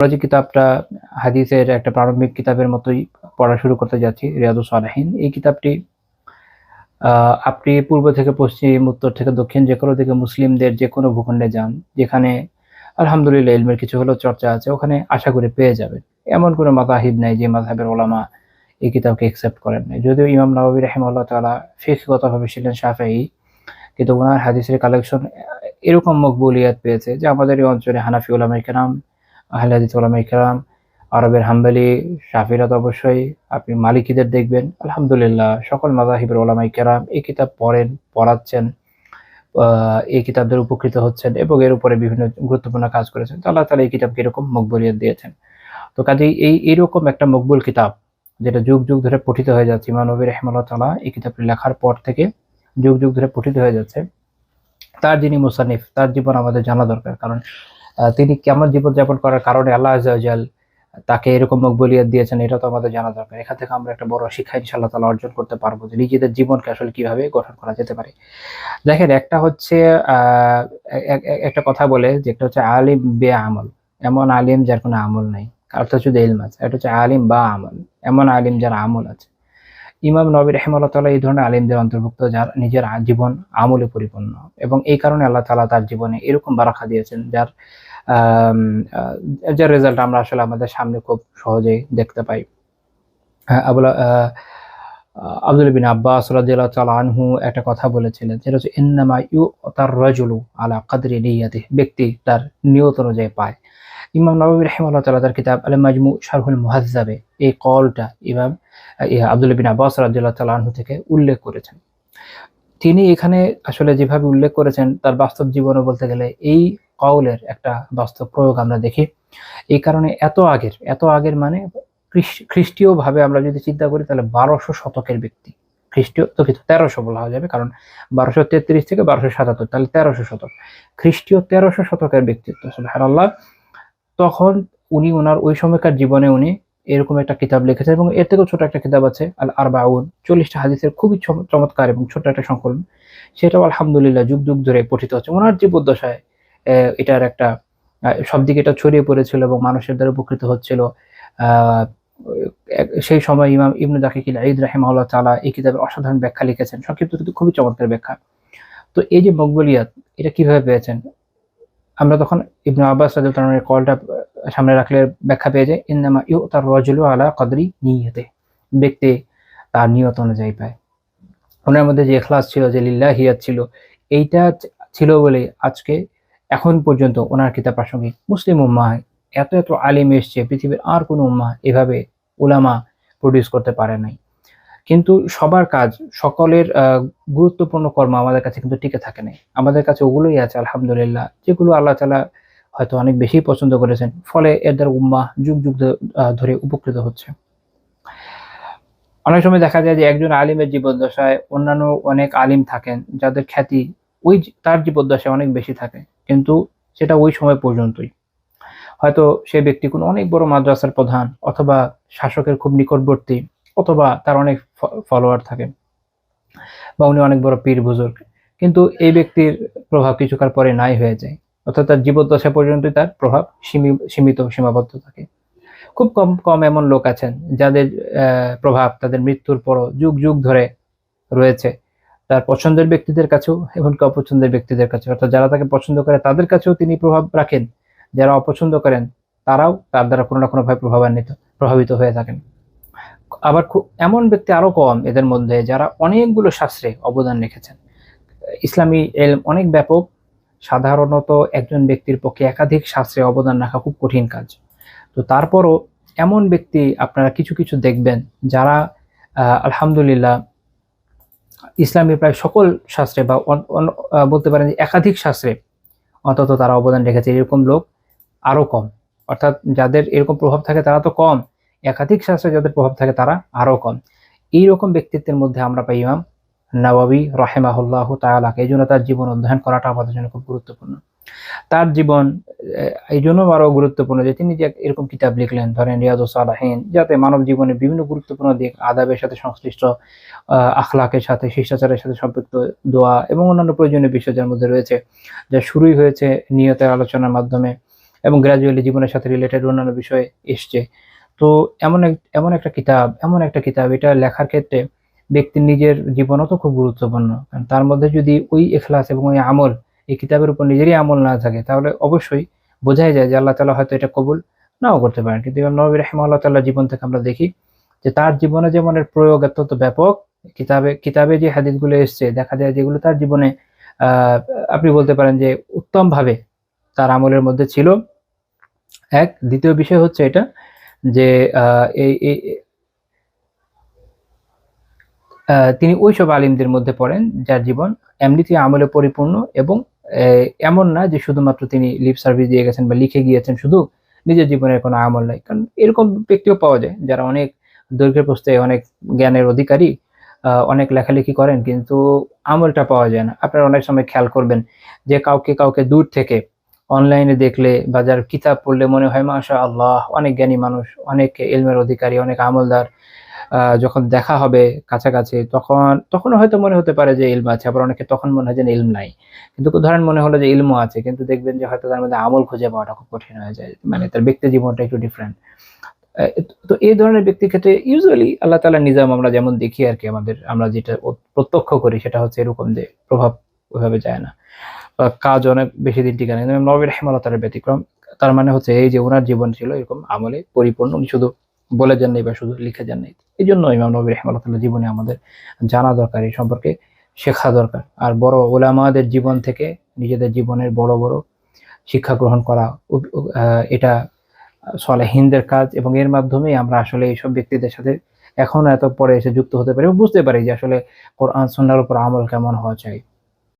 আমরা যে কিতাবটা, হাদিসের একটা প্রারম্ভিক কিতাবের মতোই পড়া শুরু করতে যাচ্ছি, রিয়াদুস সালাহিন। এই কিতাবটি আপনি পূর্ব থেকে পশ্চিম, উত্তর থেকে দক্ষিণ, যে কোনো দিকে মুসলিমদের যে কোনো ভূখণ্ডে যান, যেখানে আলহামদুলিল্লাহ ইলমের কিছু হলেও চর্চা আছে, ওখানে আশা করি পেয়ে যাবেন। এমন কোনো মাতাহিব নাই যে মাযহাবের ওলামা এই কিতাবকে একসেপ্ট করেন নাই। যদিও ইমাম নবাবী রাহিমাল্লাহ তালা ফিকগতভাবে ছিলেন শাফেঈ, কিন্তু ওনার হাদিসের কালেকশন এরকম মকবুলিয়াত পেয়েছে যে আমাদের এই অঞ্চলে হানাফি ওলামাই কেরাম আহলে হাদিস ওলামাই কেরাম, আরবের হাম্বালি, শাফিরা তো অবশ্যই আপনি মালিকিদের দেখবেন। আলহামদুলিল্লাহ, সকল মাজাহিবের ওলামাই কেরাম এই কিতাব পড়েন, পড়াচ্ছেন এই কিতাবদের উপকৃত হচ্ছেন এবং এর উপরে বিভিন্ন গুরুত্বপূর্ণ কাজ করেছেন। তো আল্লাহ তালা এই কিতাবকে এরকম মকবুলিয়ত দিয়েছেন। তো কাজেই এই এইরকম একটা মকবুল কিতাব, যেটা যুগ যুগ ধরে পঠিত হয়ে যাচ্ছে, ইমাম নবী রহমাল্লাহ তালা এই কিতাবটি লেখার পর থেকে যুগ যুগ ধরে পঠিত হয়ে যাচ্ছে। তার যিনি মুসানিফ তার জীবন আমাদের জানা দরকার, কারণ তিনি কেমন জীবনযাপন করার কারণে আল্লাহ আজাল তাকে এরকম মকবুলিয়ত দিয়েছেন, এটা তো আমাদের জানা দরকার। এখান থেকে আমরা একটা বড় শিক্ষা ইনশাল্লাহ তালা অর্জন করতে পারব যে নিজেদের জীবনকে আসলে কীভাবে গঠন করা যেতে পারে। দেখেন, একটা হচ্ছে একটা কথা বলে যে একটা হচ্ছে আলিম বে আমল এমন আলিম যার কোনো আমল নাই। অর্থাৎ শুধু ইলম আছে। একটা হচ্ছে আলিম বা আমল এমন আলিম যার আমল আছে। ইমাম নবী রহমাল্লাহ তালা এই ধরনের আলিমদের অন্তর্ভুক্ত যার নিজের জীবন আমলে পরিপূর্ণ। এবং এই কারণে আল্লাহ তালা তার জীবনে এরকম বারাখা দিয়েছেন যার যার রেজাল্ট আমরা আসলে আমাদের সামনে খুব সহজেই দেখতে পাই। আব্দুল বিন আব্বাস তাআলা আনহু একটা কথা বলেছিলেন, যেটা হচ্ছে, ইন্নামা ইউ তার রাজুলু আলা কাদরি নিয়াতি ব্যক্তি তার নিয়ত অনুযায়ী পায়। ইমাম নবী রাহিমাহুল্লাহ তাআলা তার কিতাব আল মাজমু শারহুল মুহাজ্জাবে এই কলটা ইমাম আব্দুল বিন আব্বাস তাআলা আনহু থেকে উল্লেখ করেছেন। তিনি এখানে আসলে যেভাবে উল্লেখ করেছেন, তার বাস্তব জীবনে বলতে গেলে এই কওলের একটা বাস্তব প্রয়োগ আমরা দেখি। এই কারণে এত আগের এত আগের মানে খ্রিস- খ্রিস্টীয় ভাবে আমরা যদি চিন্তা করি, তাহলে বারোশো শতকের ব্যক্তি। খ্রিস্টীয়, তো কিন্তু তেরোশো বলা যাবে, কারণ বারোশো তেত্রিশ থেকে বারোশো সাতাত্তর, তাহলে তেরোশো শতক। খ্রিস্টীয় তেরোশো শতকের ব্যক্তিত্ব, সুবহানাল্লাহ। তখন উনি ওনার ওই সময়কার জীবনে উনি এরকম একটা কিতাব লিখেছেন এবং এর থেকেও ছোট একটা কিতাব আছে আল আরবাউন চল্লিশটা হাদিসের খুবই চম- চমৎকার এবং ছোট একটা সংকলন। সেটাও আলহামদুলিল্লাহ যুগ যুগ ধরে পঠিত হচ্ছে। ওনার জীবদ্দশায় এটার একটা সব দিকে এটা ছড়িয়ে পড়েছিল এবং মানুষের দ্বারা উপকৃত হচ্ছিল। সেই সময় ইমাম ইবনু দাকিকিল ঈদ রাহিমাহুল্লাহ তাআলা এই কিতাবের অসাধারণ ব্যাখ্যা লিখেছেন। সংক্ষিপ্ত কিন্তু খুবই চমৎকার ব্যাখ্যা। তো এই যে মকবুলিয়াত, এটা কীভাবে পেয়েছেন? আমরা তখন ইবনু আব্বাস তাআলার কলটা সামনে রাখলে ব্যাখ্যা পেয়ে যায়, ইন্নামা ইউ তার রজুলু আলা কদরি নিয়তে, ব্যক্তি তার নিয়ত অনুযায়ী পায়। ওনার মধ্যে যে এখলাস ছিল, যে লিল্লাহিয়াত ছিল, এইটা ছিল বলে আজকে, এখন পর্যন্ত ওনার কিতাব প্রাসঙ্গিক। মুসলিম উম্মাহ, এত এত আলিম এসছে, পৃথিবীর আর কোনো উম্মাহ এভাবে উলামা প্রডিউস করতে পারে নাই। কিন্তু সবার কাজ সকলের গুরুত্বপূর্ণ কর্ম আমাদের কাছে কিন্তু টিকে থাকে নাই। আমাদের কাছে ওগুলোই আছে, আলহামদুলিল্লাহ। যেগুলো আল্লাহ তালা হয়তো অনেক বেশি পছন্দ করেছেন। ফলে এর দ্বারা উম্মাহ যুগ যুগ ধরে উপকৃত হচ্ছে। অনেক সময় দেখা যায় যে একজন আলিমের জীবদ্দশায় অন্যান্য অনেক আলিম থাকেন, যাদের খ্যাতি ওই তার জীবদ্দশায় অনেক বেশি থাকে, কিন্তু সেটা ওই সময় পর্যন্তই। হয়তো সে ব্যক্তি কোনো অনেক বড় মাদ্রাসার প্রধান অথবা শাসকের খুব নিকটবর্তী। অথবা তার অনেক ফলোয়ার থাকে বা উনি অনেক বড় পীর বুজুর্গ। কিন্তু এই ব্যক্তির প্রভাব কিছুকাল পরে নাই হয়ে যায়। অর্থাৎ তার জীবদ্দশা পর্যন্তই তার প্রভাব সীমিত, সীমাবদ্ধ থাকে। খুব কম কম এমন লোক আছেন যাদের প্রভাব তাদের মৃত্যুর পরও যুগ যুগ ধরে রয়েছে। তার পছন্দের ব্যক্তিদের কাছেও এমনকি অপছন্দের ব্যক্তিদের কাছে অর্থাৎ যারা তাকে পছন্দ করে তাদের কাছেও তিনি প্রভাব রাখেন। যারা অপছন্দ করেন তারাও তার দ্বারা কোনো না কোনোভাবে প্রভাবান্বিত, প্রভাবিত হয়ে থাকেন। আবার খুব এমন ব্যক্তি আরও কম এদের মধ্যে যারা অনেকগুলো শাস্ত্রে অবদান রেখেছেন। ইসলামী এলম অনেক ব্যাপক। সাধারণত একজন ব্যক্তির পক্ষে একাধিক শাস্ত্রে অবদান রাখা খুব কঠিন কাজ। তো তারপরও এমন ব্যক্তি আপনারা কিছু কিছু দেখবেন যারা আলহামদুলিল্লাহ ইসলামী প্রায় সকল শাস্ত্রে বা বলতে পারেন যে একাধিক শাস্ত্রে অন্তত তারা অবদান রেখেছে এরকম লোক আরও কম। অর্থাৎ যাদের এরকম প্রভাব থাকে তারা তো কম। একাধিক শাস্ত্রে যাদের প্রভাব থাকে তারা আরও কম। এইরকম ব্যক্তিত্বের মধ্যে আমরা পাই ইমাম নবাবী রহেমাহুল্লাহ তালাকে এই জন্য তার জীবন অধ্যয়ন করাটা আমাদের জন্য খুব গুরুত্বপূর্ণ। তার জীবন এই জন্য আরও গুরুত্বপূর্ণ যে তিনি যে এরকম কিতাব লিখলেন, ধরেন রিয়াজ সালাহীন, যাতে মানব জীবনের বিভিন্ন গুরুত্বপূর্ণ দিক, আদাবের সাথে সংশ্লিষ্ট আখলাকের সাথে, শিষ্টাচারের সাথে সম্পৃক্ত দোয়া এবং অন্যান্য প্রয়োজনীয় বিষয় যার মধ্যে রয়েছে, যা শুরুই হয়েছে নিয়তের আলোচনার মাধ্যমে এবং গ্র্যাজুয়ালি জীবনের সাথে রিলেটেড অন্যান্য বিষয় এসছে। তো এমন এমন একটা কিতাব, এমন একটা কিতাব, এটা লেখার ক্ষেত্রে ব্যক্তির নিজের জীবনও তো খুব গুরুত্বপূর্ণ। কারণ তার মধ্যে যদি ওই এখলাস এবং ওই আমল, এই কিতাবের উপর নিজেরই আমল না থাকে, তাহলে অবশ্যই বোঝাই যায় যে আল্লাহ তালা হয়তো এটা কবুল নাও করতে পারেন। কিন্তু ইমাম নবী রাহিমা আল্লাহ তাল্লাহ জীবন থেকে আমরা দেখি যে তার জীবনে যেমন এর প্রয়োগ অত্যন্ত ব্যাপক, কিতাবে কিতাবে যে হাদিসগুলো এসছে, দেখা যায় যেগুলো তার জীবনে আপনি বলতে পারেন যে উত্তমভাবে তার আমলের মধ্যে ছিল। এক, দ্বিতীয় বিষয় হচ্ছে এটা যে এই তিনি ওইসব আলিমদের মধ্যে পড়েন যার জীবন এমনিতে আমলে পরিপূর্ণ এবং এমন না যে শুধুমাত্র তিনি লিপ সার্ভিস দিয়ে গেছেন বা লিখে গিয়েছেন, শুধু নিজের জীবনের কোনো আমল নাই। কারণ এরকম ব্যক্তিও পাওয়া যায় যারা অনেক দৈর্ঘ্যের প্রস্তে অনেক জ্ঞানের অধিকারী অনেক লেখালেখি করেন, কিন্তু আমলটা পাওয়া যায় না। আপনারা অনেক সময় খেয়াল করবেন যে কাউকে কাউকে দূর থেকে অনলাইনে দেখলে বা যার কিতাব পড়লে মনে হয় মাশা আল্লাহ অনেক জ্ঞানী মানুষ, অনেক এলমের অধিকারী, অনেক আমলদার। যখন দেখা হবে কাছাকাছি, তখন তখন হয়তো মনে হতে পারে যে ইলম আছে, আবার অনেকে তখন মনে হয় যে ইলম নাই। কিন্তু ধরেন মনে হলো যে ইলমও আছে, কিন্তু দেখবেন যে হয়তো তার মধ্যে আমল খুঁজে পাওয়াটা খুব কঠিন হয়ে যায়। মানে তার ব্যক্তি জীবনটা একটু ডিফারেন্ট তো এই ধরনের ব্যক্তির ক্ষেত্রে ইউজুয়ালি আল্লাহ তালা নিজাম আমরা যেমন দেখি আর কি, আমাদের আমরা যেটা প্রত্যক্ষ করি, সেটা হচ্ছে এরকম যে প্রভাব ওইভাবে যায় না। কাজ অনেক বেশি দিন টিকে না। কিন্তু নবী রহমাল্লাহ তার ব্যতিক্রম, তার মানে হচ্ছে এই যে ওনার জীবন ছিল এরকম আমলে পরিপূর্ণ, উনি শুধু বলে যান নাই বা শুধু লিখে যান নাই। এই জন্য ইমাম নবী রহমাল্লাহ তাল্লাহ জীবনে আমাদের জানা দরকার, এই সম্পর্কে শেখা দরকার। আর বড় ওলামাদের জীবন থেকে নিজেদের জীবনের বড় বড় শিক্ষা গ্রহণ করা এটা সলেহিনদের কাজ এবং এর মাধ্যমেই আমরা আসলে এইসব ব্যক্তিদের সাথে এখনও এত পরে এসে যুক্ত হতে পারি এবং বুঝতে পারি যে আসলে কোরআন সন্ন্যার উপর আমল কেমন হওয়া চাই।